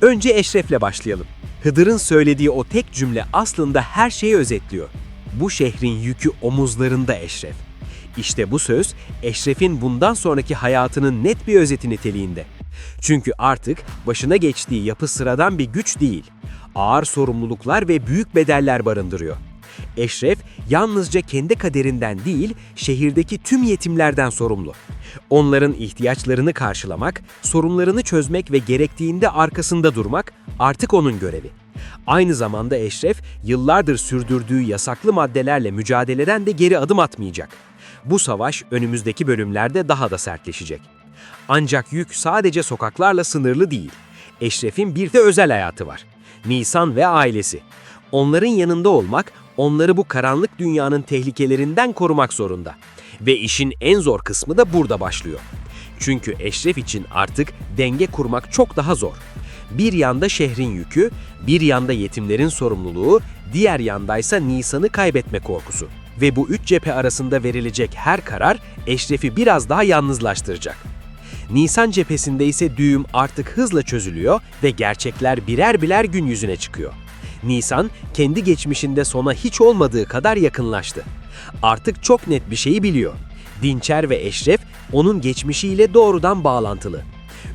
Önce Eşref'le başlayalım. Hıdır'ın söylediği o tek cümle aslında her şeyi özetliyor. Bu şehrin yükü omuzlarında Eşref. İşte bu söz, Eşref'in bundan sonraki hayatının net bir özeti niteliğinde. Çünkü artık başına geçtiği yapı sıradan bir güç değil. Ağır sorumluluklar ve büyük bedeller barındırıyor. Eşref yalnızca kendi kaderinden değil, şehirdeki tüm yetimlerden sorumlu. Onların ihtiyaçlarını karşılamak, sorunlarını çözmek ve gerektiğinde arkasında durmak artık onun görevi. Aynı zamanda Eşref, yıllardır sürdürdüğü yasaklı maddelerle mücadeleden de geri adım atmayacak. Bu savaş önümüzdeki bölümlerde daha da sertleşecek. Ancak yük sadece sokaklarla sınırlı değil. Eşref'in bir de özel hayatı var. Nisan ve ailesi. Onların yanında olmak, onları bu karanlık dünyanın tehlikelerinden korumak zorunda. Ve işin en zor kısmı da burada başlıyor. Çünkü Eşref için artık denge kurmak çok daha zor. Bir yanda şehrin yükü, bir yanda yetimlerin sorumluluğu, diğer yandaysa Nisan'ı kaybetme korkusu. Ve bu üç cephe arasında verilecek her karar Eşref'i biraz daha yalnızlaştıracak. Nisan cephesinde ise düğüm artık hızla çözülüyor ve gerçekler birer birer gün yüzüne çıkıyor. Nisan kendi geçmişinde sona hiç olmadığı kadar yakınlaştı. Artık çok net bir şeyi biliyor. Dinçer ve Eşref onun geçmişiyle doğrudan bağlantılı.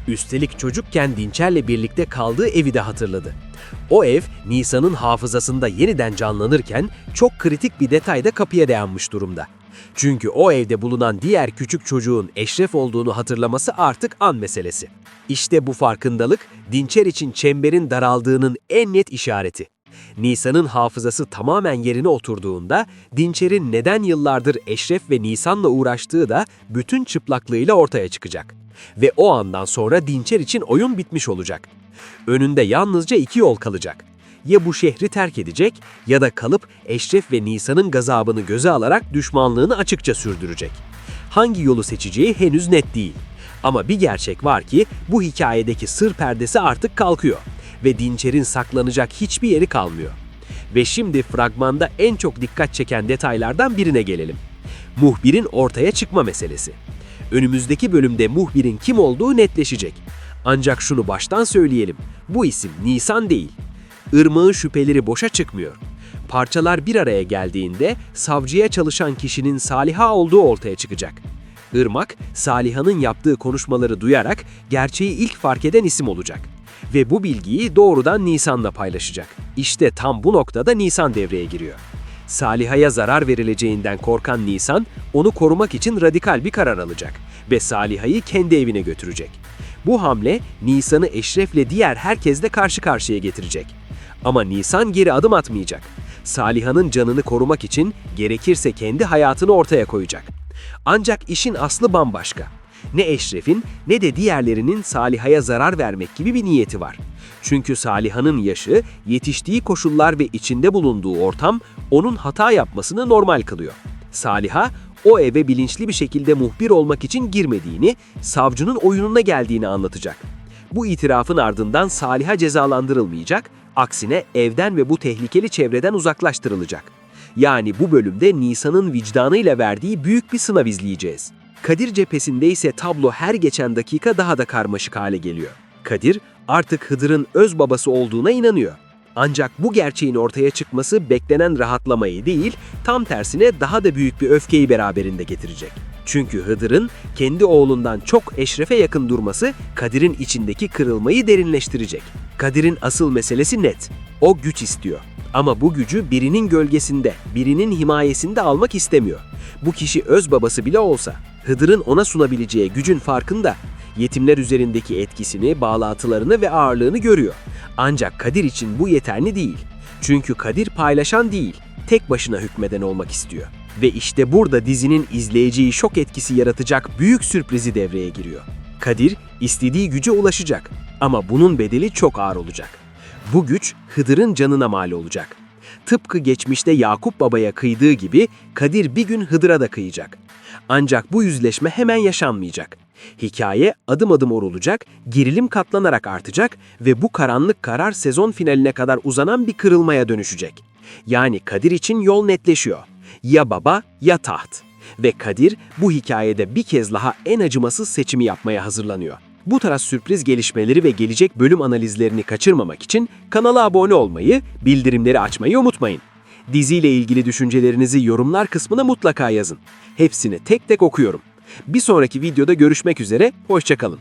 Üstelik çocukken Dinçer'le birlikte kaldığı evi de hatırladı. O ev Nisan'ın hafızasında yeniden canlanırken çok kritik bir detay da kapıya dayanmış durumda. Çünkü o evde bulunan diğer küçük çocuğun Eşref olduğunu hatırlaması artık an meselesi. İşte bu farkındalık Dinçer için çemberin daraldığının en net işareti. Nisan'ın hafızası tamamen yerine oturduğunda Dinçer'in neden yıllardır Eşref ve Nisan'la uğraştığı da bütün çıplaklığıyla ortaya çıkacak. Ve o andan sonra Dinçer için oyun bitmiş olacak. Önünde yalnızca iki yol kalacak. Ya bu şehri terk edecek ya da kalıp Eşref ve Nisan'ın gazabını göze alarak düşmanlığını açıkça sürdürecek. Hangi yolu seçeceği henüz net değil. Ama bir gerçek var ki bu hikayedeki sır perdesi artık kalkıyor ve Dinçer'in saklanacak hiçbir yeri kalmıyor. Ve şimdi fragmanda en çok dikkat çeken detaylardan birine gelelim. Muhbirin ortaya çıkma meselesi. Önümüzdeki bölümde muhbirin kim olduğu netleşecek. Ancak şunu baştan söyleyelim. Bu isim Nisan değil. Irmağın şüpheleri boşa çıkmıyor. Parçalar bir araya geldiğinde savcıya çalışan kişinin Saliha olduğu ortaya çıkacak. Irmak, Saliha'nın yaptığı konuşmaları duyarak gerçeği ilk fark eden isim olacak. Ve bu bilgiyi doğrudan Nisan'la paylaşacak. İşte tam bu noktada Nisan devreye giriyor. Saliha'ya zarar verileceğinden korkan Nisan, onu korumak için radikal bir karar alacak ve Saliha'yı kendi evine götürecek. Bu hamle Nisan'ı Eşref'le diğer herkesle karşı karşıya getirecek. Ama Nisan geri adım atmayacak. Saliha'nın canını korumak için gerekirse kendi hayatını ortaya koyacak. Ancak işin aslı bambaşka. Ne Eşref'in ne de diğerlerinin Saliha'ya zarar vermek gibi bir niyeti var. Çünkü Saliha'nın yaşı, yetiştiği koşullar ve içinde bulunduğu ortam onun hata yapmasını normal kılıyor. Saliha, o eve bilinçli bir şekilde muhbir olmak için girmediğini, savcının oyununa geldiğini anlatacak. Bu itirafın ardından Saliha cezalandırılmayacak, aksine evden ve bu tehlikeli çevreden uzaklaştırılacak. Yani bu bölümde Nisan'ın vicdanıyla verdiği büyük bir sınav izleyeceğiz. Kadir cephesinde ise tablo her geçen dakika daha da karmaşık hale geliyor. Kadir artık Hıdır'ın öz babası olduğuna inanıyor. Ancak bu gerçeğin ortaya çıkması beklenen rahatlamayı değil, tam tersine daha da büyük bir öfkeyi beraberinde getirecek. Çünkü Hıdır'ın kendi oğlundan çok Eşref'e yakın durması Kadir'in içindeki kırılmayı derinleştirecek. Kadir'in asıl meselesi net. O güç istiyor. Ama bu gücü birinin gölgesinde, birinin himayesinde almak istemiyor. Bu kişi öz babası bile olsa, Hıdır'ın ona sunabileceği gücün farkında. Yetimler üzerindeki etkisini, bağlantılarını ve ağırlığını görüyor. Ancak Kadir için bu yeterli değil. Çünkü Kadir paylaşan değil, tek başına hükmeden olmak istiyor. Ve işte burada dizinin izleyiciyi şok etkisi yaratacak büyük sürprizi devreye giriyor. Kadir istediği güce ulaşacak ama bunun bedeli çok ağır olacak. Bu güç Hıdır'ın canına mal olacak. Tıpkı geçmişte Yakup Baba'ya kıydığı gibi Kadir bir gün Hıdır'a da kıyacak. Ancak bu yüzleşme hemen yaşanmayacak. Hikaye adım adım orulacak, gerilim katlanarak artacak ve bu karanlık karar sezon finaline kadar uzanan bir kırılmaya dönüşecek. Yani Kadir için yol netleşiyor. Ya baba ya taht. Ve Kadir bu hikayede bir kez daha en acımasız seçimi yapmaya hazırlanıyor. Bu tarz sürpriz gelişmeleri ve gelecek bölüm analizlerini kaçırmamak için kanala abone olmayı, bildirimleri açmayı unutmayın. Diziyle ilgili düşüncelerinizi yorumlar kısmına mutlaka yazın. Hepsini tek tek okuyorum. Bir sonraki videoda görüşmek üzere, hoşçakalın.